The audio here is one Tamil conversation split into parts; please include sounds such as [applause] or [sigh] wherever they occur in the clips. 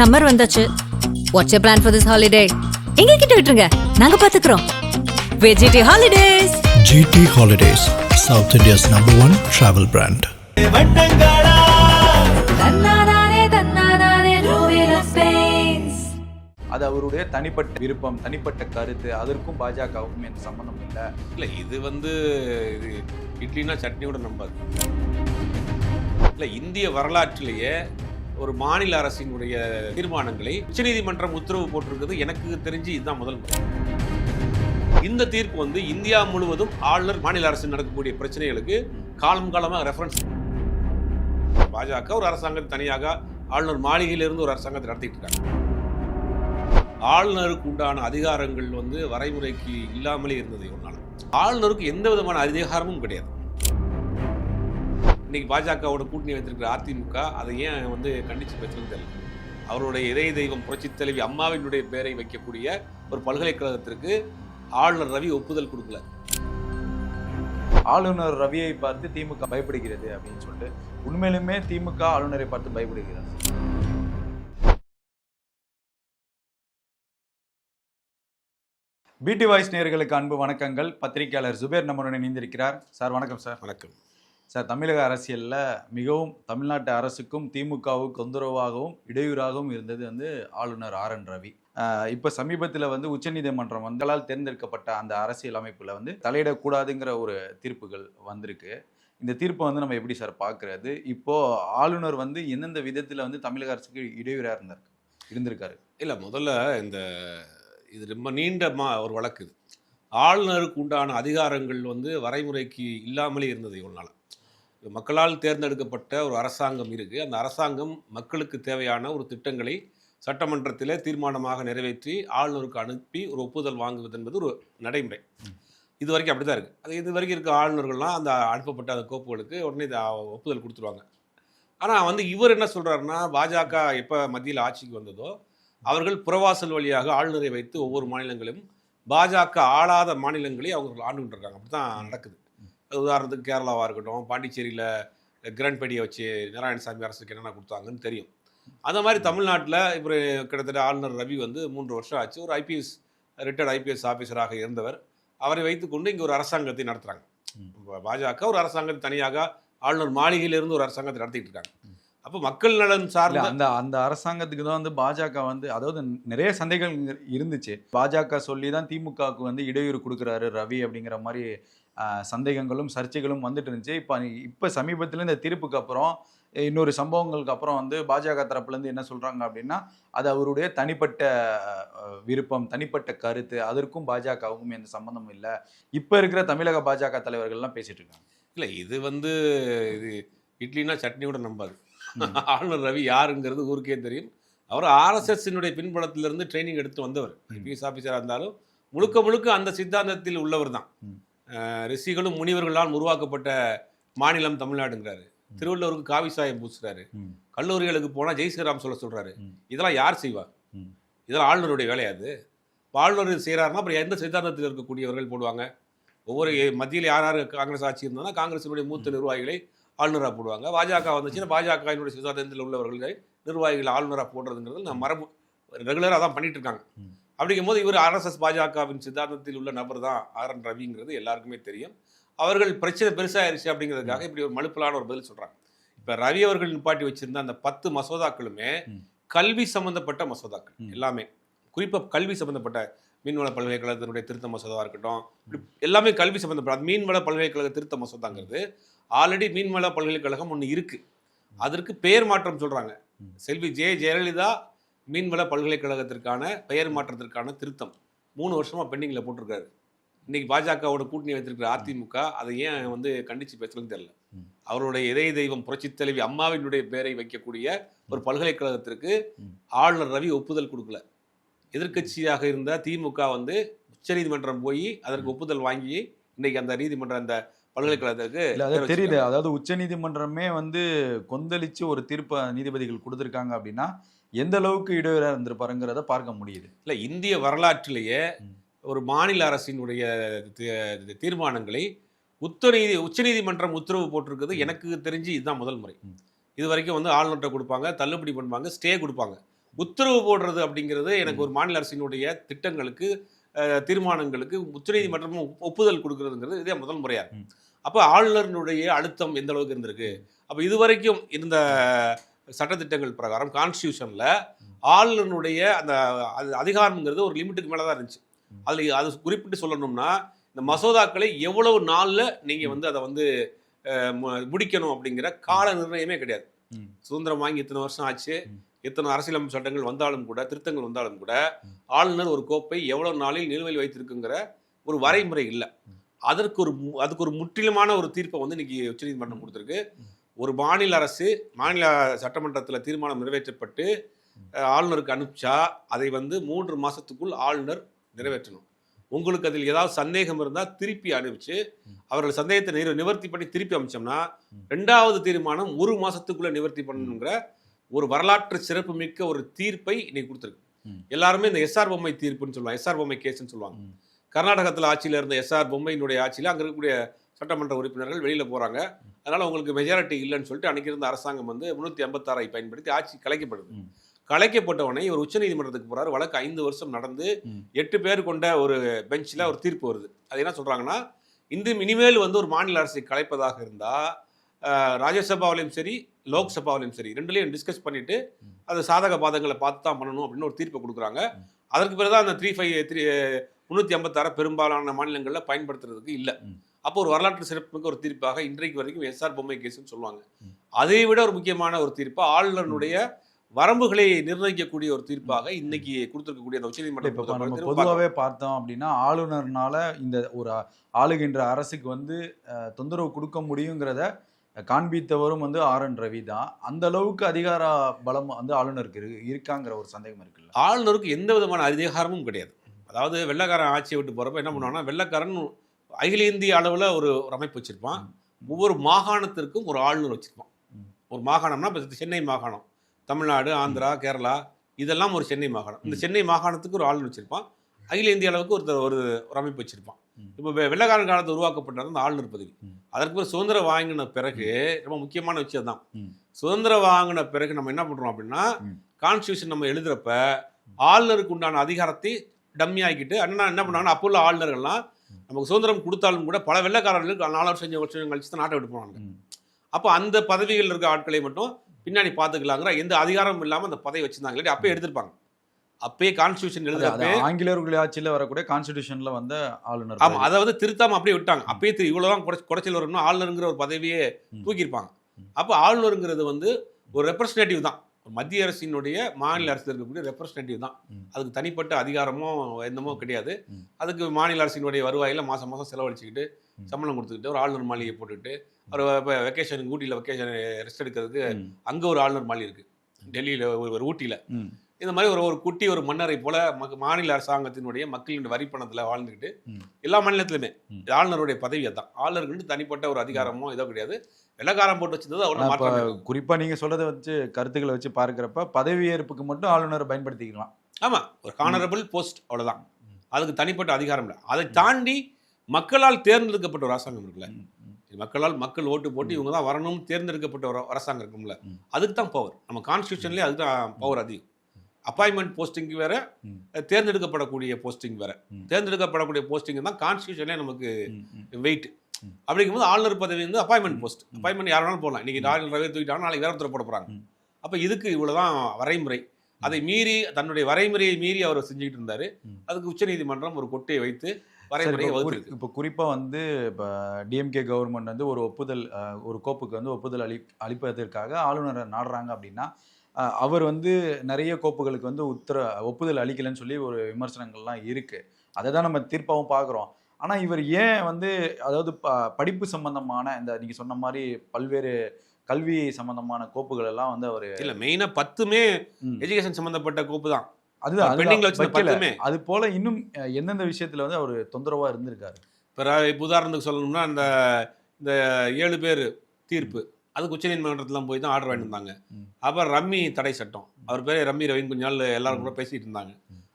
சம்மர் வந்தாச்சு. What's you plan for this holiday எங்க கிட்ட விட்டுருங்க. நாங்க பாத்துக்கிறோம். வெஜிடி holidays GT Holidays, South India's number one travel brand. அது அவருடைய தனிப்பட்ட விருப்பம் தனிப்பட்ட கருத்து அதற்கும் பாஜகவுக்கும் எந்த சம்பந்தம் இல்லை. இல்லை இது வந்து இது இட்லினா சட்னியோட நம்பாது. இல்லை இந்திய வரலாற்றிலேயே ஒரு மாநில அரசினுடைய தீர்மானங்களை உச்சநீதிமன்றம் உத்தரவு போட்டிருக்கிறது எனக்கு தெரிஞ்சு இதுதான் முதல் இந்த தீர்ப்பு வந்து இந்தியா முழுவதும் ஆளுநர் மாநில அரசு நடக்கக்கூடிய பிரச்சனைகளுக்கு காலம் காலமாக ரெஃபரன்ஸ் பாஜக ஒரு அரசாங்கம் தனியாக ஆளுநர் மாளிகையிலிருந்து ஒரு அரசாங்கத்தை நடத்திட்டு இருக்காங்க. ஆளுநருக்கு உண்டான அதிகாரங்கள் வந்து வரைமுறைக்கு இல்லாமலே இருந்தது ஒரு நாள். ஆளுநருக்கு எந்த விதமான அதிகாரமும் கிடையாது. இன்னைக்கு பாஜகவோட கூட்டணி வைத்திருக்கிற அதிமுக அதை ஏன் வந்து கண்டிச்சு பேசுறது தெரியல. அவருடைய இதய தெய்வம் புரட்சித் தலைவி அம்மாவினுடைய பெயரை வைக்கக்கூடிய ஒரு பல்கலைக்கழகத்திற்கு ஆளுநர் ரவி ஒப்புதல் கொடுக்கல. ஆளுநர் ரவியை பார்த்து திமுக பயப்படுகிறது அப்படின்னு சொல்லிட்டு உண்மையிலுமே திமுக ஆளுநரை பார்த்து பயப்படுகிறது. பிடி வாய்ஸ் நேயர்களுக்கு அன்பு வணக்கங்கள். பத்திரிகையாளர் ஜுபேர் நம்முடன் இணைந்திருக்கிறார். சார் வணக்கம் சார். வணக்கம். சார் தமிழக அரசியலில் மிகவும் தமிழ்நாட்டு அரசுக்கும் திமுகவுக்கு தொந்தரவாகவும் இடையூறாகவும் இருந்தது வந்து ஆளுநர் ஆர். என். ரவி. இப்போ சமீபத்தில் வந்து உச்சநீதிமன்றம் வந்தலால் தேர்ந்தெடுக்கப்பட்ட அந்த அரசியல் அமைப்பில் வந்து தலையிடக்கூடாதுங்கிற ஒரு தீர்ப்புகள் வந்திருக்கு. இந்த தீர்ப்பை வந்து நம்ம எப்படி சார் பார்க்குறது இப்போ ஆளுநர் வந்து எந்தெந்த விதத்தில் வந்து தமிழக அரசுக்கு இடையூறாக இருந்தார் இருந்திருக்காரு? இல்லை முதல்ல இந்த இது ரொம்ப நீண்ட மா ஒரு வழக்கு ஆளுநருக்கு உண்டான அதிகாரங்கள் வந்து வரைமுறைக்கு இல்லாமலே இருந்தது இவ்வளோ நாள். மக்களால் தேர்ந்தெடுக்கப்பட்ட ஒரு அரசாங்கம் இருக்குது அந்த அரசாங்கம் மக்களுக்கு தேவையான ஒரு திட்டங்களை சட்டமன்றத்தில் தீர்மானமாக நிறைவேற்றி ஆளுநருக்கு அனுப்பி ஒரு ஒப்புதல் வாங்குவது என்பது ஒரு நடைமுறை. இது வரைக்கும் அப்படி தான் இருக்குது அது இது வரைக்கும் இருக்க ஆளுநர்கள்லாம் அந்த அனுப்பப்பட்ட அந்த கோப்புகளுக்கு உடனே இதை ஒப்புதல் கொடுத்துருவாங்க. ஆனால் வந்து இவர் என்ன சொல்கிறாருன்னா பாஜக எப்போ மத்தியில் ஆட்சிக்கு வந்ததோ அவர்கள் புறவாசல் வழியாக ஆளுநரை வைத்து ஒவ்வொரு மாநிலங்களிலும் பாஜக ஆளாத மாநிலங்களை அவங்க ஆண்டுகிட்டு இருக்காங்க அப்படி தான் நடக்குது. உதாரணத்துக்கு கேரளாவாக இருக்கட்டும் பாண்டிச்சேரியில் கிரண்பேடியை வச்சு நாராயணசாமி அரசுக்கு என்னென்ன கொடுத்தாங்கன்னு தெரியும். அந்த மாதிரி தமிழ்நாட்டில் இப்போ கிட்டத்தட்ட ஆளுநர் ரவி வந்து மூன்று வருஷம் ஆச்சு. ஒரு ஐபிஎஸ் ரிட்டையர்ட் ஐபிஎஸ் ஆஃபீஸராக இருந்தவர். அவரை வைத்துக்கொண்டு இங்கே ஒரு அரசாங்கத்தை நடத்துகிறாங்க பாஜக ஒரு அரசாங்கத்தை தனியாக ஆளுநர் மாளிகையிலிருந்து ஒரு அரசாங்கத்தை நடத்திட்டு இருக்காங்க. அப்போ மக்கள் நலன் சார்ந்த அந்த அந்த அரசாங்கத்துக்கு தான் வந்து பாஜக வந்து அதாவது நிறைய சந்தைகள் இருந்துச்சு. பாஜக சொல்லி தான் திமுகவுக்கு வந்து இடையூறு கொடுக்குறாரு ரவி அப்படிங்கிற மாதிரி சந்தேகங்களும் சர்ச்சைகளும் வந்துட்டு இருந்துச்சு. இப்போ இப்போ சமீபத்தில் இந்த தீர்ப்புக்கு அப்புறம் இன்னொரு சம்பவங்களுக்கு அப்புறம் வந்து பாஜக தரப்புலேருந்து என்ன சொல்கிறாங்க அப்படின்னா அது அவருடைய தனிப்பட்ட விருப்பம் தனிப்பட்ட கருத்து அதற்கும் பாஜகவுக்கும் எந்த சம்மந்தமும் இல்லை. இப்போ இருக்கிற தமிழக பாஜக தலைவர்கள்லாம் பேசிட்டு இருக்காங்க. இல்லை இது வந்து இது இட்லினா சட்னியோட நம்பாது. [laughs] ஆளுநர் ரவி யாருங்கிறது ஊருக்கே தெரியும். அவர் ஆர்எஸ்எஸ்னுடைய பின்புலத்திலிருந்து ட்ரைனிங் எடுத்து வந்தவர். ஐபிஎஸ் ஆஃபீஸராக இருந்தாலும் முழுக்க முழுக்க அந்த சித்தாந்தத்தில் உள்ளவர் தான். ரிஷிகளும் முனிவர்களால் உருவாக்கப்பட்ட மாநிலம் தமிழ்நாடுங்கிறாரு. திருவள்ளூருக்கு காவி சாயம் பூசுறாரு. கல்லூரிகளுக்கு போனால் ஜெய் ஸ்ரீராம் சொல்ல சொல்றாரு. ம். இதெல்லாம் யார் செய்வா. இதெல்லாம் ஆளுநருடைய வேலையாது இப்போ ஆளுநர் செய்கிறாருன்னா அப்புறம் எந்த சித்தாந்தத்தில் இருக்கக்கூடியவர்கள் போடுவாங்க? ஒவ்வொரு மத்தியில் யார் யார் காங்கிரஸ் ஆட்சி இருந்தாலும் காங்கிரசினுடைய மூத்த நிர்வாகிகளை ஆளுநராக போடுவாங்க. பாஜக வந்துச்சுன்னா பாஜகவினுடைய சித்தாந்தத்தில் உள்ளவர்களை நிர்வாகிகள் ஆளுநராக போடுறதுங்கிறது நம்ம மரபு ரெகுலராக தான் பண்ணிட்டு இருக்காங்க. அப்படிங்கும் போது இவர் ஆர்எஸ்எஸ் பாஜகவின் சித்தாந்தத்தில் உள்ள நபர் தான் ஆர் என் ரவிங்கிறது எல்லாருக்குமே தெரியும். அவர்கள் பிரச்சனை பெருசாயிருச்சு அப்படிங்கிறதுக்காக இப்படி ஒரு மலுப்பலான ஒரு பதில் சொல்றாங்க. இப்போ ரவி அவர்கள் நிப்பாட்டி வச்சிருந்த அந்த பத்து மசோதாக்களுமே. கல்வி சம்பந்தப்பட்ட மசோதாக்கள். எல்லாமே. குறிப்பாக கல்வி சம்பந்தப்பட்ட மீன்வள பல்கலைக்கழகத்தினுடைய திருத்த மசோதாவாக இருக்கட்டும் எல்லாமே கல்வி சம்பந்தப்பட்ட அது மீன்வள பல்கலைக்கழக திருத்த மசோதாங்கிறது. ஆல்ரெடி மீன்வள பல்கலைக்கழகம் ஒன்று இருக்கு. அதற்கு பெயர் மாற்றம் சொல்றாங்க. ம். செல்வி ஜெய ஜெயலலிதா மீன்வள பல்கலைக்கழகத்திற்கான பெயர் மாற்றத்திற்கான திருத்தம். மூணு வருஷமா பெண்டிங்ல போட்டிருக்காரு. இன்னைக்கு பாஜகவோட கூட்டணி வைத்திருக்கிற அதிமுக அதை ஏன் வந்து கண்டிச்சு பேசுறதுன்னு தெரியல. அவருடைய இதய தெய்வம் புரட்சித் தலைவி அம்மாவினுடைய பெயரை வைக்கக்கூடிய ஒரு பல்கலைக்கழகத்திற்கு. ஆளுநர் ரவி ஒப்புதல் கொடுக்கல. எதிர்க்கட்சியாக இருந்த திமுக வந்து உச்சநீதிமன்றம் போய் அதற்கு ஒப்புதல் வாங்கி இன்னைக்கு அந்த நீதிமன்ற அந்த பல்கலைக்கழகத்திற்கு பேர் தெரியுது. அதாவது உச்சநீதிமன்றமே வந்து கொந்தளிச்சு ஒரு தீர்ப்பை நீதிபதிகள் கொடுத்துருக்காங்க அப்படின்னா எந்த அளவுக்கு இடையூறா இருந்திருப்பாருங்கிறத பார்க்க முடியுது. இல்ல இந்திய வரலாற்றிலேயே. ஒரு மாநில அரசினுடைய தீர்மானங்களை உத்தநீதி உச்சநீதிமன்றம் உத்தரவு போட்டிருக்கிறது எனக்கு தெரிஞ்சு இதுதான் முதல் முறை. இது வரைக்கும் வந்து ஆளுநர்கிட்ட கொடுப்பாங்க தள்ளுபடி பண்ணுவாங்க ஸ்டே கொடுப்பாங்க. உத்தரவு போடுறது அப்படிங்கிறது எனக்கு ஒரு மாநில அரசினுடைய திட்டங்களுக்கு தீர்மானங்களுக்கு உச்சநீதிமன்றமும் ஒப்- ஒப்புதல் கொடுக்கறதுங்கிறது இதே முதல் முறையா. இருக்கு ம். அப்போ ஆளுநரினுடைய அழுத்தம் எந்த அளவுக்கு இருந்திருக்கு? அப்போ இதுவரைக்கும் இருந்த சட்டத்திட்டங்கள் பிரகாரம் கான்ஸ்டியூஷன்ல ஆளுநருடைய அந்த அது அதிகாரம்ங்கிறது ஒரு லிமிட்டுக்கு மேலே தான் இருந்துச்சு. அதில் அது குறிப்பிட்டு சொல்லணும்னா இந்த மசோதாக்களை எவ்வளவு நாளில் நீங்கள் வந்து அதை வந்து முடிக்கணும் அப்படிங்கிற கால நிர்ணயமே கிடையாது. சுதந்திரம் வாங்கி இத்தனை வருஷம் ஆச்சு. எத்தனை அரசியலமைப்பு சட்டங்கள் வந்தாலும் கூட திருத்தங்கள் வந்தாலும் கூட. ஆளுநர் ஒரு கோப்பை எவ்வளவு நாளில் நிலுவையில் வைத்திருக்குங்கிற ஒரு வரைமுறை இல்லை. அதற்கு ஒரு அதுக்கு ஒரு முற்றிலுமான ஒரு தீர்ப்பை வந்து இன்னைக்கு உச்சநீதிமன்றம் கொடுத்துருக்கு. ஒரு மாநில அரசு மாநில சட்டமன்றத்தில் தீர்மானம் நிறைவேற்றப்பட்டு ஆளுநருக்கு அனுப்பிச்சா அதை வந்து மூன்று மாதத்துக்குள் ஆளுநர் நிறைவேற்றணும். உங்களுக்கு அதில் ஏதாவது சந்தேகம் இருந்தால் திருப்பி அனுப்பிச்சு அவர்கள் சந்தேகத்தை நிவ- நிவர்த்தி பண்ணி திருப்பி அமிச்சோம்னா ரெண்டாவது தீர்மானம் ஒரு மாதத்துக்குள்ளே நிவர்த்தி பண்ணணுங்கிற ஒரு வரலாற்று சிறப்பு மிக்க ஒரு தீர்ப்பை இன்னைக்கு கொடுத்துருக்கு. எல்லாருமே இந்த எஸ்ஆர் பொம்மை தீர்ப்புன்னு சொல்லுவாங்க. எஸ்ஆர் பொம்மை கேஸ்ன்னு சொல்லுவாங்க. கர்நாடகத்தில் ஆட்சியில் இருந்த எஸ்ஆர் பொம்மையினுடைய ஆட்சியில் அங்கே இருக்கக்கூடிய சட்டமன்ற உறுப்பினர்கள் வெளியில் போகிறாங்க அதனால உங்களுக்கு மெஜாரிட்டி இல்லைன்னு சொல்லிட்டு அன்னைக்கு இருந்த அரசாங்கம் வந்து முன்னூத்தி ஐம்பத்தாறை பயன்படுத்தி ஆட்சி கலைக்கப்படுது. கலைக்கப்பட்டவனை இவர் உச்சநீதிமன்றத்துக்கு போறாரு வழக்கு ஐந்து வருஷம் நடந்து. எட்டு பேர் கொண்ட ஒரு பெஞ்சில் ஒரு தீர்ப்பு வருது அது என்ன சொல்றாங்கன்னா இந்த இனிமேல் வந்து ஒரு மாநில அரசை கலைப்பதாக இருந்தா அஹ், ராஜ்யசபாவிலையும் சரி லோக்சபாவிலையும் சரி ரெண்டுலையும் டிஸ்கஸ் பண்ணிட்டு. அது சாதக பாதங்களை பார்த்து தான் பண்ணணும் அப்படின்னு ஒரு தீர்ப்பை கொடுக்குறாங்க. அதற்கு பிறகு தான் அந்த த்ரீ ஃபைவ் த்ரீ முந்நூற்றி ஐம்பத்தாறு பெரும்பாலான மாநிலங்களில் பயன்படுத்துறதுக்கு இல்லை. அப்போ ஒரு வரலாற்று சிறப்புமிக்க ஒரு தீர்ப்பாக இன்றைக்கு வரைக்கும் எஸ்ஆர் பொம்மை கேஸ்னு சொல்லுவாங்க. அதை விட ஒரு முக்கியமான ஒரு தீர்ப்பா ஆளுநருடைய வரம்புகளை நிர்ணயிக்கக்கூடிய ஒரு தீர்ப்பாக இன்னைக்கு கொடுத்திருக்கக்கூடிய அந்த உச்சநீதிமன்ற இப்ப பொறுத்தவரை நம்ம திரும்ப பார்க்கலாம். பொதுவாகவே பார்த்தோம் அப்படின்னா ஆளுநர்னால இந்த ஒரு ஆளுகின்ற அரசுக்கு வந்து தொந்தரவு கொடுக்க முடியுங்கிறத காண்பித்தவரும் வந்து ஆர் என் ரவி தான். அந்த அளவுக்கு அதிகார பலம் வந்து ஆளுநருக்கு இரு- இருக்காங்கிற ஒரு சந்தேகம் இருக்குல்ல. ஆளுநருக்கு எந்த விதமான அதிகாரமும் கிடையாது. அதாவது வெள்ளக்காரன் ஆட்சியை விட்டு போறப்ப என்ன பண்ணுவாங்கன்னா வெள்ளக்காரன் அகில இந்திய அளவில் ஒரு ஒரு அமைப்பு வச்சிருப்பான் ஒவ்வொரு மாகாணத்திற்கும் ஒரு ஆளுநர் வச்சிருப்பான். ஒரு மாகாணம்னா இப்போ சென்னை மாகாணம் தமிழ்நாடு ஆந்திரா கேரளா இதெல்லாம் ஒரு சென்னை மாகாணம் இந்த. சென்னை மாகாணத்துக்கு ஒரு ஆளுநர் வச்சிருப்பான் அகில இந்திய அளவுக்கு ஒருத்தர் ஒரு ஒரு அமைப்பு வச்சிருப்பான். இப்போ வெள்ளைக்காரன் காலத்தில் உருவாக்கப்பட்டது அந்த ஆளுநர் பதவி. அதற்கு பிறகு சுதந்திரம் வாங்கின பிறகு ரொம்ப முக்கியமான விஷயம் தான். சுதந்திரம் வாங்கின பிறகு நம்ம என்ன பண்றோம் அப்படின்னா. கான்ஸ்டியூஷன் நம்ம எழுதுறப்ப ஆளுநருக்கு உண்டான அதிகாரத்தை டம்மி ஆக்கிட்டு அண்ணா என்ன பண்ணாங்கன்னா அப்போ உள்ள ஆளுநர்கள்லாம் நமக்கு சுதந்திரம் கொடுத்தாலும் கூட பல வெள்ளைக்காரர்களுக்கு நாலு வருஷம் அஞ்சு வருஷம் கழிச்சு தான் நாட்டை விட்டு போனாங்க. அப்போ அந்த பதவிகள் இருக்க ஆட்களை மட்டும் பின்னாடி பார்த்துக்கலாங்கிற எந்த அதிகாரமும் இல்லாமல் அந்த பதவி வச்சிருந்தாங்க. இல்லாட்டி அப்பயே எடுத்திருப்பாங்க. அப்பயே கான்ஸ்டியூஷன் எழுதுறப்ப ஆங்கிலேயர்கள் ஆட்சியில வரக்கூடிய கான்ஸ்டிடியூஷன்ல வந்த ஆளுநர் ஆமா அதை வந்து திருத்தாம அப்படியே விட்டாங்க. அப்பயே திரு இவ்வளவுதான் குறை குறைச்சல் வரணும் ஆளுநருங்கிற ஒரு பதவியே. தூக்கியிருப்பாங்க. அப்போ ஆளுநருங்கிறது வந்து ஒரு ரெப்ரஸன்டேட்டிவ் தான். மத்திய அரசினுடைய மாநில அரசு இருக்கக்கூடிய ரெப்ரஸன்டேட்டிவ் தான். அதுக்கு தனிப்பட்ட அதிகாரமோ என்னமோ கிடையாது. அதுக்கு மாநில அரசினுடைய வருவாயில மாசம் மாசம் செலவழிச்சுக்கிட்டு. சம்பளம் கொடுத்துக்கிட்டு ஒரு ஆளுநர் மாளிகை போட்டுக்கிட்டு ஒரு வெக்கேஷன் ஊட்டியில் வெக்கேஷன் ரெஸ்ட் எடுக்கிறதுக்கு. அங்கே ஒரு ஆளுநர் மாளிகை இருக்கு டெல்லியில் ஒரு ஒரு ஊட்டியில். இந்த மாதிரி ஒரு ஒரு குட்டி ஒரு மன்னரை போல மாநில அரசாங்கத்தினுடைய மக்களின் வரி பணத்தில் வாழ்ந்துக்கிட்டு. எல்லா மாநிலத்திலுமே. ஆளுநருடைய பதவி அதான். ஆளுநருக்கு தனிப்பட்ட ஒரு அதிகாரமோ இதோ கிடையாது. வெள்ளக்காரம் போட்டு வச்சிருந்தது அவ்வளோ இப்ப மாற்றம் குறிப்பா நீங்க சொல்றதை வச்சு கருத்துக்களை வச்சு பார்க்கிறப்ப பதவியேற்புக்கு மட்டும் ஆளுநரை பயன்படுத்திக்கலாம். ஆமா. ஒரு ஹானரபிள் போஸ்ட் அவ்வளவுதான். அதுக்கு தனிப்பட்ட அதிகாரம் இல்லை. அதை தாண்டி மக்களால் தேர்ந்தெடுக்கப்பட்ட ஒரு அரசாங்கம் இருக்குல்ல. மக்களால் மக்கள் ஓட்டு போட்டு இவங்க தான் வரணும் தேர்ந்தெடுக்கப்பட்ட ஒரு அரசாங்கம் இருக்கும்ல. அதுக்கு தான் பவர் நம்ம கான்ஸ்டியூஷன்லேயே அதுக்கு தான் பவர் அதிகம். அப்பாயின்மெண்ட் போஸ்டிங் வேற. தேர்ந்தெடுக்கப்படக்கூடிய போஸ்டிங் வேற. தேர்ந்தெடுக்கப்படக்கூடிய போஸ்டிங் தான் கான்ஸ்டியூஷன்லேயே நமக்கு. வெயிட். அப்படிங்கும்போது ஆளுநர் பதவி வந்து அப்பாயின்மெண்ட் போஸ்ட். அப்பாயின்மெண்ட் யார் வேணாலும் போகலாம் இன்னைக்கு ஆளுநர் ரவி தூக்கிட்டாங்க நாளைக்கு வேற ஒருத்தர் போட போறாங்க. அப்போ இதுக்கு இவ்வளவுதான் வரைமுறை அதை மீறி தன்னுடைய வரைமுறையை மீறி அவர் செஞ்சுக்கிட்டு இருந்தாரு. அதுக்கு உச்சநீதிமன்றம் ஒரு கொட்டையை வைத்து வரைமுறையை இப்ப குறி- வகுத்திருக்கு இப்ப குறிப்பா வந்து இப்ப டிஎம்கே கவர்மெண்ட் வந்து ஒரு ஒப்புதல் ஒரு கோப்புக்கு வந்து ஒப்புதல் அளி அளிப்பதற்காக ஆளுநரை நாடுறாங்க அப்படின்னா அவர் வந்து நிறைய கோப்புகளுக்கு வந்து உத்தர ஒப்புதல் அளிக்கலைன்னு சொல்லி ஒரு விமர்சனங்கள்லாம் இருக்கு. அதை தான் நம்ம தீர்ப்பாகவும் பார்க்குறோம். ஆனா இவர் ஏன் வந்து அதாவது ப- படிப்பு சம்பந்தமான இந்த நீங்க சொன்ன மாதிரி பல்வேறு கல்வி சம்பந்தமான கோப்புகள் எல்லாம் வந்து அவர் இல்ல மெயினா பத்துமே எஜுகேஷன் சம்பந்தப்பட்ட கோப்பு தான். அதுதான் அது போல இன்னும் எந்தெந்த விஷயத்துல வந்து அவர் தொந்தரவா இருந்திருக்காரு? இப்போ இப்போ உதாரணத்துக்கு சொல்லணும்னா இந்த இந்த ஏழு பேர் தீர்ப்பு. அதுக்கு உச்சநீதிமன்றத்துல போய் தான் ஆர்டர் வாங்கிட்டு இருந்தாங்க. அப்புறம் ரம்மி தடை சட்டம் அவர் பேர் ரம்மி ரவின்னு கொஞ்ச நாள் எல்லாரும் கூட பேசிட்டு இருந்தாங்க.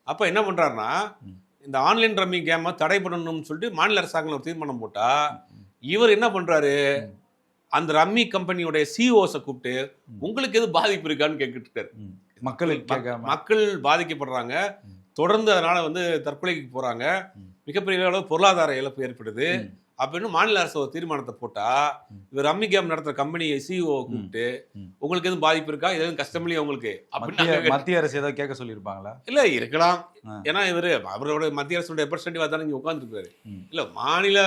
அப்போ என்ன பண்றாருன்னா ம். இந்த ஆன்லைன் ரம்மி கேமை தடை பண்ணணும்னு சொல்லிட்டு மாநில அரசாங்கம் ஒரு தீர்மானம் போட்டா இவர் என்ன பண்றாரு ம். அந்த ரம்மி கம்பெனியோட சிஓஸை கூப்பிட்டு ம். உங்களுக்கு எது பாதிப்பு இருக்கான்னு கேட்டுட்டு இருக்காரு ம். மக்களுக்கு மக்- கேட்காம மக்கள் பாதிக்கப்படுறாங்க தொடர்ந்து அதனால வந்து தற்கொலைக்கு போறாங்க ம். மிகப்பெரிய அளவு பொருளாதார இழப்பு ஏற்படுது. அப்படின்னு மாநில அரசு ஒரு தீர்மானத்தை போட்டா. இவர் ரம்மி கேம் நடத்துற கம்பெனி சிஇஓ கூப்பிட்டு ம். உங்களுக்கு எதுவும் பாதிப்பு இருக்கா எதுவும் கஷ்டம் இல்லையா உங்களுக்கு அப்படின்னு மத்திய அரசு ஏதாவது கேட்க சொல்லியிருப்பாங்களா இல்ல இருக்கலாம். ஏன்னா இவரு அவரோட மத்திய அரசுடைய ரெப்ரஸன்டேட்டிவா தானே இங்க உட்கார்ந்துருக்காரு ம். இல்ல மாநில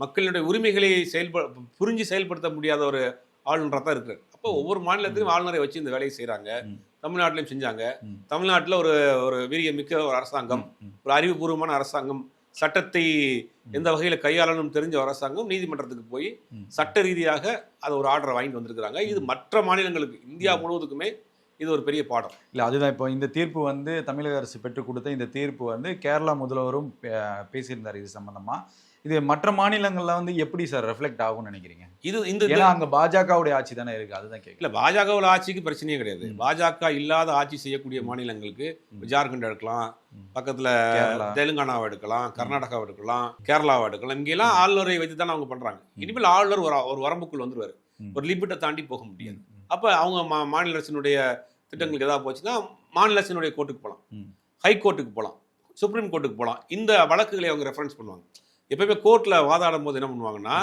மக்களுடைய உரிமைகளை செயல்பட புரிஞ்சு செயல்படுத்த முடியாத ஒரு ஆளுநராக தான் இருக்காரு அப்போ ஒவ்வொரு மாநிலத்திலும் ஆளுநரை வச்சு இந்த வேலையை செய்றாங்க ம். தமிழ்நாட்டிலையும் செஞ்சாங்க. தமிழ்நாட்டுல ஒரு ஒரு வீரியமிக்க ஒரு அரசாங்கம். ஒரு அறிவுபூர்வமான அரசாங்கம் சட்டத்தை எந்த வகையில கையாளணும் தெரிஞ்ச அரசாங்கம் நீதிமன்றத்துக்கு போய். சட்ட ரீதியாக அதை ஒரு ஆர்டரை வாங்கிட்டு வந்திருக்கிறாங்க. இது மற்ற மாநிலங்களுக்கு இந்தியா முழுவதுக்குமே இது ஒரு பெரிய பாடம். இல்ல அதுதான் இப்போ இந்த தீர்ப்பு வந்து தமிழக அரசு பெற்றுக் கொடுத்த இந்த தீர்ப்பு வந்து கேரளா முதல்வரும் பேசியிருந்தார் இது சம்பந்தமா. இது மற்ற மாநிலங்கள்ல வந்து எப்படி சார் ரெஃப்ளெக்ட் ஆகும்னு நினைக்கிறீங்க? இது இந்த ஏன்னா அங்க பாஜகவுடைய ஆட்சி தானே இருக்கு அதுதான் கேட்கல இல்ல பாஜகவில் ஆட்சிக்கு பிரச்சனையே கிடையாது. பாஜக இல்லாத ஆட்சி செய்யக்கூடிய மாநிலங்களுக்கு ஜார்க்கண்ட் எடுக்கலாம். பக்கத்துல தெலுங்கானாவை எடுக்கலாம் கர்நாடகாவை எடுக்கலாம் கேரளாவை எடுக்கலாம். இங்கெல்லாம் ஆளுநரை வைத்து தானே அவங்க பண்றாங்க. இனிமேல் ஆளுநர் ஒரு ஒரு வரம்புக்குள் வந்துருவாரு. ம். ஒரு லிமிட்டை தாண்டி போக முடியாது. அப்ப அவங்க மா- மாநில அரசினுடைய திட்டங்களுக்கு ஏதாவது போச்சுன்னா மாநில அரசினுடைய கோர்ட்டுக்கு போகலாம். ஹை கோர்ட்டுக்கு போகலாம் சுப்ரீம் கோர்ட்டுக்கு போகலாம் இந்த வழக்குகளை அவங்க ரெஃபரன்ஸ் பண்ணுவாங்க. எப்பயுமே கோர்ட்ல வாதாடும் போது என்ன பண்ணுவாங்கன்னா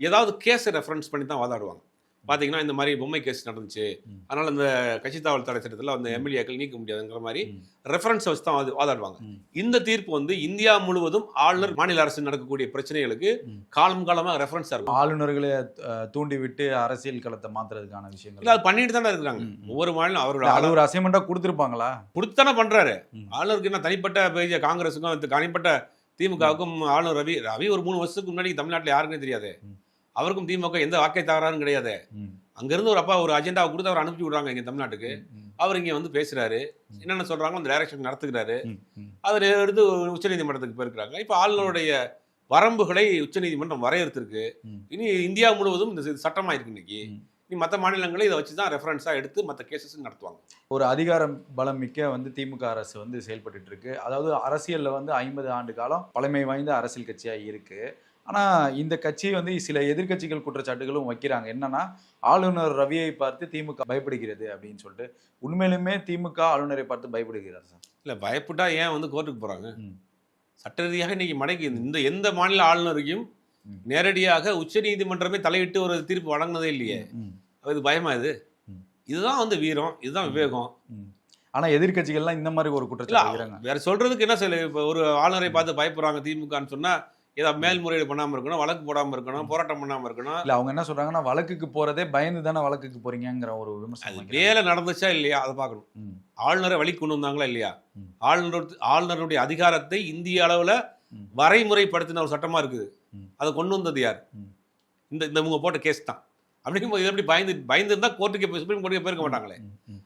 ஏதாவது கேஸை ரெஃபரன்ஸ் பண்ணி தான் வாதாடுவாங்க பாத்தீங்கன்னா இந்த மாதிரி பொம்மை கேஸ் நடந்துச்சு. அதனால இந்த கட்சி தாவல் தடை சட்டத்தில் அந்த எம்எல்ஏக்கள் நீக்க முடியாதுங்கிற மாதிரி. ரெஃபரன்ஸ் வச்சு தான் வாது- வாதாடுவாங்க. இந்த தீர்ப்பு வந்து இந்தியா முழுவதும் ஆளுநர் மாநில அரசு நடக்கக்கூடிய பிரச்சனைகளுக்கு. காலம் காலமா ரெஃபரன்ஸா இருக்கும் ஆளுநர்களை அஹ், தூண்டி விட்டு அரசியல் களத்தை மாத்துறதுக்கான இல்ல விஷயங்கள் அது பண்ணிட்டு தானே இருக்கிறாங்க. ஒவ்வொரு மாநிலம் அவரோட இல்ல, அது ஒரு அசைன்மெண்டா கொடுத்துருப்பாங்களா கொடுத்தானே பண்றாரு ம். ஆளுநருக்கு என்ன தனிப்பட்ட பேஜ காங்கிரஸுக்கும் தனிப்பட்ட திமுகவுக்கும் ஆளுநர் ரவி ரவி ஒரு மூணு வருஷத்துக்கு முன்னாடி தமிழ்நாட்டுல யாருக்குமே தெரியாது. அவருக்கும் திமுக எந்த வாக்கை தகராறும் கிடையாது. அங்கிருந்து ஒரு அப்பா ஒரு அஜெண்டாவை கொடுத்து அவர் அனுப்பி விடுறாங்க இங்க தமிழ்நாட்டுக்கு. அவர் இங்க வந்து பேசுறாரு ம். என்னென்ன சொல்றாங்களோ அந்த டைரக்ஷன். ம். அவர் எடுத்து உச்சநீதிமன்றத்துக்கு போயிருக்கிறாங்க இப்போ ஆளுநருடைய வரம்புகளை உச்சநீதிமன்றம் வரையறுத்திருக்கு. இனி இந்தியா முழுவதும் இந்த இது சட்டமா இருக்கு இன்னைக்கு இனி மற்ற மாநிலங்களை இதை வச்சு தான் ரெஃபரன்ஸா எடுத்து மற்ற கேசஸ் நடத்துவாங்க. ஒரு அதிகாரம் பலம் மிக்க வந்து திமுக அரசு வந்து செயல்பட்டு இருக்கு. அதாவது அரசியல்ல வந்து ஐம்பது ஆண்டு காலம் பழமை வாய்ந்த அரசியல் கட்சியா இருக்கு. ஆனா இந்த கட்சி வந்து சில எதிர்க்கட்சிகள் குற்றச்சாட்டுகளும் வைக்கிறாங்க. என்னன்னா ஆளுநர் ரவியை பார்த்து திமுக பயப்படுகிறது அப்படின்னு சொல்லிட்டு உண்மையிலுமே திமுக ஆளுநரை பார்த்து பயப்படுகிறார் சார். இல்ல பயப்பட்டா ஏன் வந்து கோர்ட்டுக்கு போறாங்க? ம். சட்ட ரீதியாக இன்னைக்கு மடக்கி இந்த எந்த மாநில ஆளுநரையும் நேரடியாக உச்சநீதிமன்றமே தலையிட்டு ஒரு தீர்ப்பு வழங்கினதே இல்லையே. அது பயமா இது. இதுதான் வந்து வீரம் இதுதான் விவேகம் ம். ஆனா எதிர்க்கட்சிகள்லாம் இந்த மாதிரி ஒரு குற்றச்சாட்டு வேற சொல்றதுக்கு என்ன சொல்ல இப்போ ஒரு ஆளுநரை பார்த்து பயப்படுறாங்க திமுகன்னு சொன்னா ஏதாவது மேல்முறையீடு பண்ணாம இருக்கணும் வழக்கு போடாம இருக்கணும் போராட்டம் பண்ணாம இருக்கணும் இல்ல அவங்க என்ன சொல்றாங்கன்னா வழக்குக்கு போறதே பயந்து தானே வழக்குக்கு போறீங்கிற ஒரு விமர்சனம். வேலை நடந்துச்சா இல்லையா அதை பார்க்கணும். ஆளுநரை வழி கொண்டு வந்தாங்களா இல்லையா. ஆளுநர் ஆளுநருடைய அதிகாரத்தை இந்திய அளவுல. வரைமுறைப்படுத்தின ஒரு சட்டமா இருக்குது. அதை கொண்டு வந்தது யார். இந்த இந்த இவங்க போட்ட கேஸ் தான். அப்படிங்கும்போது இது எப்படி பயந்து பயந்து இருந்தா கோர்ட்டுக்கு சுப்ரீம் கோர்ட்டுக்கு போயிருக்க மாட்டாங்களே.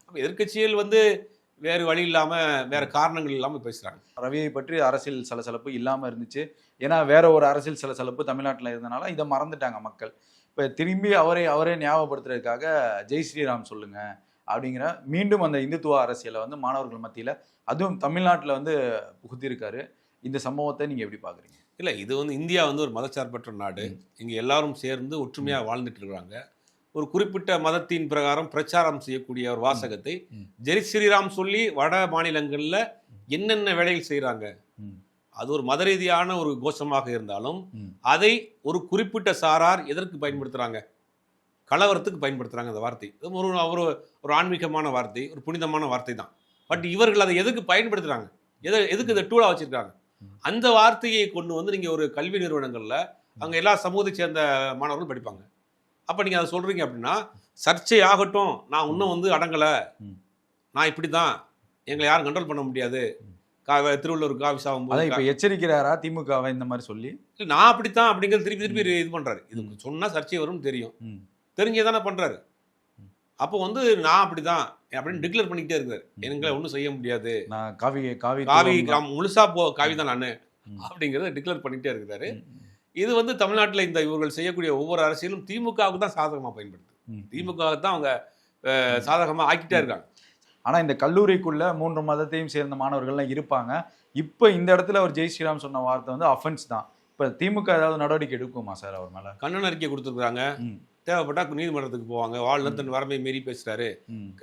அப்ப எதிர்க்கட்சிகள் வந்து வேறு வழி இல்லாம வேற காரணங்கள் இல்லாம பேசுறாங்க. ரவியை பற்றி அரசியல் சலசலப்பு இல்லாம இருந்துச்சு. ஏன்னா வேற ஒரு அரசியல் சலசலப்பு தமிழ்நாட்டில் இருந்தனால இதை மறந்துட்டாங்க மக்கள். இப்போ திரும்பி அவரை அவரே ஞாபகப்படுத்துறதுக்காக ஜெய் ஸ்ரீராம் சொல்லுங்க அப்படிங்கிற மீண்டும் அந்த இந்துத்துவ அரசியலை வந்து மாணவர்கள் மத்தியில அதுவும் தமிழ்நாட்டில் வந்து புகுத்திருக்காரு இந்த சம்பவத்தை நீங்க எப்படி பாக்குறீங்க? இல்ல இது வந்து இந்தியா வந்து ஒரு மதச்சார்பற்ற நாடு. இங்க எல்லாரும் சேர்ந்து ஒற்றுமையா வாழ்ந்துட்டு இருக்காங்க ஒரு குறிப்பிட்ட மதத்தின் பிரகாரம் பிரச்சாரம் செய்யக்கூடிய ஒரு வாசகத்தை. ஜெய் ஸ்ரீராம் சொல்லி வட மாநிலங்கள்ல என்னென்ன வேலைகள் செய்றாங்க? ம். அது ஒரு மத ரீதியான ஒரு கோஷமாக இருந்தாலும். அதை ஒரு குறிப்பிட்ட சாரார் எதற்கு பயன்படுத்துறாங்க? கலவரத்துக்கு பயன்படுத்துறாங்க அந்த வார்த்தை. ஒரு ஒரு ஒரு ஆன்மீகமான வார்த்தை ஒரு புனிதமான வார்த்தை தான். பட் இவர்கள் அதை எதுக்கு பயன்படுத்துறாங்க? எதை எதுக்கு இதை டூலா வச்சிருக்காங்க. அந்த வார்த்தையை கொண்டு வந்து நீங்க ஒரு கல்வி நிறுவனங்கள்ல அங்க எல்லா சமூகத்தை சேர்ந்த மாணவர்கள் படிப்பாங்க. அப்ப நீங்க அதை சொல்றீங்க அப்படின்னா சர்ச்சை ஆகட்டும் நான் இன்னும் வந்து அடங்கல. நான் இப்படிதான் எங்களை யாரும் கண்ட்ரோல் பண்ண முடியாது. கா- திருவள்ளூர் காவி சாகும் போது இப்போ எச்சரிக்கிறாரா திமுகவை இந்த மாதிரி சொல்லி? இல்ல, நான் அப்படித்தான் அப்படிங்கிறது திருப்பி திருப்பி இது பண்றாரு. இது சொன்னா சர்ச்சை வரும் தெரியும். தெரிஞ்சே தானே பண்றாரு. ம். அப்போ வந்து நான் அப்படிதான் அப்படின்னு டிக்ளேர் பண்ணிக்கிட்டே இருக்காரு. எங்களை ஒன்றும் செய்ய முடியாது. நான் காவி காவி காவி. கிராமம் முழுசா போ காவி தான் நானு. அப்படிங்கிறத டிக்ளேர் பண்ணிக்கிட்டே இருக்கிறாரு ம். இது வந்து தமிழ்நாட்டில் இந்த இவர்கள் செய்யக்கூடிய ஒவ்வொரு அரசியலும் திமுகவுக்கு தான் சாதகமாக பயன்படுது. திமுக தான் அவங்க அஹ், சாதகமா ஆக்கிட்டே இருக்காங்க. ஆனா இந்த கல்லூரிக்குள்ள மூன்று மதத்தையும் சேர்ந்த மாணவர்கள்லாம் இருப்பாங்க. இப்போ இந்த இடத்துல அவர் ஜெய் ஸ்ரீராம் சொன்ன வார்த்தை வந்து அஃபென்ஸ் தான். இப்போ திமுக ஏதாவது நடவடிக்கை எடுக்குமா சார் அவர் மேல? கண்ணன் அறிக்கை கொடுத்துருக்காங்க தேவைப்பட்டா நீதிமன்றத்துக்கு போவாங்க. ஆளுநர் தன் வரம்பை மீறி பேசுறாரு.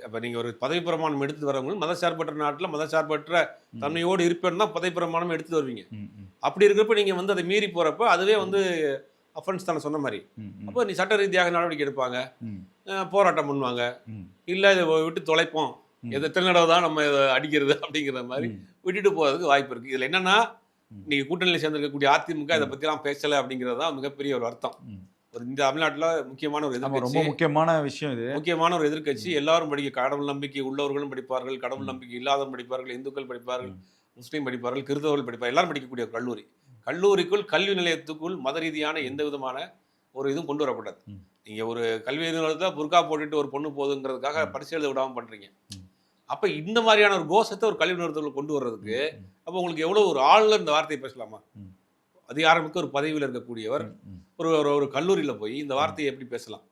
அப்ப நீங்க ஒரு பதவி பிரமாணம் எடுத்து வரவங்க மதசார்பற்ற நாட்டுல மதசார்பற்ற தன்மையோடு இருப்பேன் தான் பதவி பிரமாணம் எடுத்து வருவீங்க. அப்படி இருக்கிறப்ப நீங்க வந்து அதை மீறி போறப்ப அதுவே வந்து அஃபென்ஸ் தானே சொன்ன மாதிரி. அப்போ நீ சட்ட ரீதியாக நடவடிக்கை எடுப்பாங்க. போராட்டம் பண்ணுவாங்க. இல்ல இதை விட்டு தொலைப்போம். எது எத்தனை தடவை தான் நம்ம இதை அடிக்கிறது அப்படிங்கிற மாதிரி. விட்டுட்டு போறதுக்கு வாய்ப்பு இருக்கு. இதுல என்னன்னா ம். நீங்க கூட்டணியில் சேர்ந்திருக்கக்கூடிய அதிமுக இதை பத்திலாம் பேசல அப்படிங்கிறது தான் மிகப்பெரிய ஒரு அர்த்தம். இந்த தமிழ்நாட்டுல முக்கியமான ஒரு ஆமா ரொம்ப முக்கியமான விஷயம் இது. முக்கியமான ஒரு எதிர்க்கட்சி. எல்லாரும் படிக்க கடவுள் நம்பிக்கை உள்ளவர்களும் படிப்பார்கள் கடவுள் நம்பிக்கை இல்லாதவரும் படிப்பார்கள் இந்துக்கள் படிப்பார்கள் முஸ்லீம் படிப்பார்கள் கிறிஸ்தவர்கள் படிப்பார்கள். எல்லாரும் படிக்கக்கூடிய ஒரு கல்லூரி. கல்லூரிக்குள் கல்வி நிலையத்துக்குள் மத ரீதியான எந்த விதமான ஒரு இதுவும் கொண்டு வரக்கூடாது ம். நீங்க ஒரு கல்வி நிறுவனத்தில் புர்கா போட்டுட்டு ஒரு பொண்ணு போகுதுங்கிறதுக்காக ம். பரிசு எழுத விடாம பண்றீங்க. ம். அப்ப இந்த மாதிரியான ஒரு கோஷத்தை ஒரு கல்வி நிறுவனத்துக்குள்ள கொண்டு வர்றதுக்கு அப்போ உங்களுக்கு எவ்வளவு ஒரு ஆளுநர் இந்த வார்த்தையை பேசலாமா. அதிகாரமிக்க ஒரு பதவியில் இருக்கக்கூடியவர் ஒரு ஒரு கல்லூரியில போய் இந்த வார்த்தையை எப்படி பேசலாம்.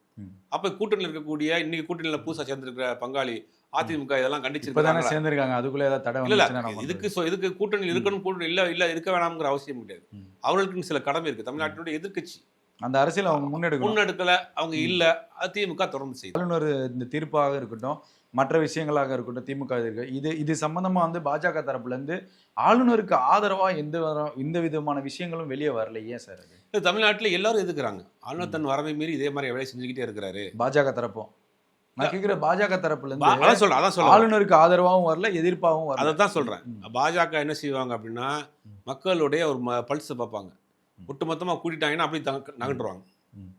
அப்ப கூட்டணியில் இருக்கக்கூடிய இன்னைக்கு கூட்டணியில் புதுசா சேர்ந்திருக்கிற பங்காளி அதிமுக இதெல்லாம் கண்டிச்சிருக்காங்க சேர்ந்திருக்காங்க. அதுக்குள்ள ஏதாவது தடை இல்ல இதுக்கு இதுக்கு கூட்டணியில் இருக்கணும் கூட்டணி இல்ல இல்ல இருக்க வேணாம்ங்கிற அவசியம் கிடையாது. அவர்களுக்கு சில கடமை இருக்கு. தமிழ்நாட்டினுடைய எதிர்க்கட்சி அந்த அரசியல் அவங்க முன்னெடுக்கணும். முன்னெடுக்கல அவங்க இல்ல அதிமுக தொடர்ந்து ஆளுநர் இந்த தீர்ப்பாக இருக்கட்டும் மற்ற விஷயங்களாக இருக்கட்டும் திமுக இருக்கு இது இது சம்பந்தமா வந்து பாஜக தரப்புல இருந்து ஆளுநருக்கு ஆதரவா எந்த எந்த விதமான விஷயங்களும் வெளியே வரல ஏன் சார் அது. தமிழ்நாட்டுல எல்லாரும் எதிர்க்கிறாங்க. ஆளுநர் தன் வரவை மீறி இதே மாதிரி வேலை செஞ்சுக்கிட்டே இருக்கிறாரு. பாஜக தரப்பும். நான் கேக்குற பாஜக தரப்புல இருந்து அதான் சொல்றேன் அதான் சொல்றேன். ஆளுநருக்கு ஆதரவாகவும் வரல எதிர்ப்பாகவும் வரல. அதை தான் சொல்றேன். பாஜக என்ன செய்வாங்க அப்படின்னா மக்களுடைய ஒரு பல்ஸை பார்ப்பாங்க. ம். ஒட்டுமொத்தமா கூட்டிட்டாங்கன்னா அப்படி நகண்டுருவாங்க.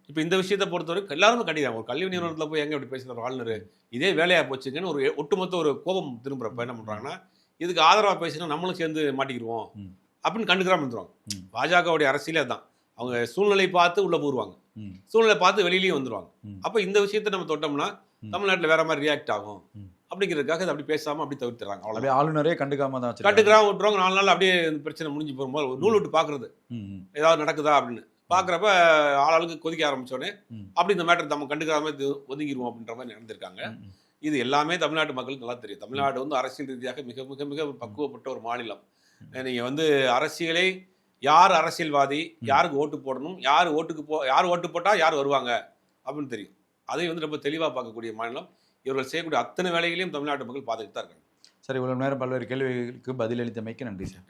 இப்போ இந்த விஷயத்தை பொறுத்தவரைக்கும் எல்லாருமே கண்டிக்கிறாங்க ஒரு கல்வி நிறுவனத்துல போய் எங்க இப்படி ஒரு ஆளுநர் இதே வேலையா போச்சுங்கன்னு ஒரு ஒட்டுமொத்த ஒரு கோபம் திரும்புறப்ப என்ன பண்றாங்கன்னா இதுக்கு ஆதரவா பேசினா நம்மளும் சேர்ந்து மாட்டிக்கிடுவோம். அப்படின்னு கண்டுக்கிறாம இருந்துருவாங்க. பாஜகவுடைய அரசியலே அதான் அவங்க சூழ்நிலை பார்த்து உள்ள போடுவாங்க. சூழ்நிலை பார்த்து வெளியிலயும் வந்துருவாங்க ம். அப்ப இந்த விஷயத்தை நம்ம தொட்டோம்னா. தமிழ்நாட்டுல வேற மாதிரி ரியாக்ட் ஆகும். அப்படிங்கிறதுக்காக இதை அப்படி பேசாம அப்படி தவிர்த்துறாங்க அவ்வளவு அப்படியே ஆளுநரே கண்டுக்காம தான். கட்டுக்கிறான் விட்டுருவாங்க நாலு நாள் அப்படியே பிரச்சனை முடிஞ்சு போகும்போது நூல் விட்டு ம், ஏதாவது நடக்குதா அப்படின்னு பாக்குறப்ப ஆளாளுக்கு கொதிக்க ஆரம்பிச்சோடனே ம். அப்படி இந்த மேட்டர் நம்ம கண்டுக்காம இது ஒதுங்கிடுவோம் அப்படின்ற மாதிரி நடந்திருக்காங்க. இது எல்லாமே தமிழ்நாட்டு மக்களுக்கு நல்லா தெரியும். தமிழ்நாடு வந்து அரசியல் ரீதியாக மிக மிக மிக பக்குவப்பட்ட ஒரு மாநிலம். நீங்க வந்து அரசியலை யார் அரசியல்வாதி யாருக்கு ஓட்டு போடணும் யார் ஓட்டுக்கு போ யார் ஓட்டு போட்டா யார் வருவாங்க அப்படின்னு தெரியும். அதை வந்து ரொம்ப தெளிவா பார்க்கக்கூடிய மாநிலம். இவர்கள் செய்யக்கூடிய அத்தனை வேலைகளையும் தமிழ்நாட்டு மக்கள் பார்த்துட்டு தான் இருக்காங்க. சரி இவ்வளவு நேரம் பல்வேறு கேள்விகளுக்கு பதிலளித்தமைக்கு நன்றி சார்.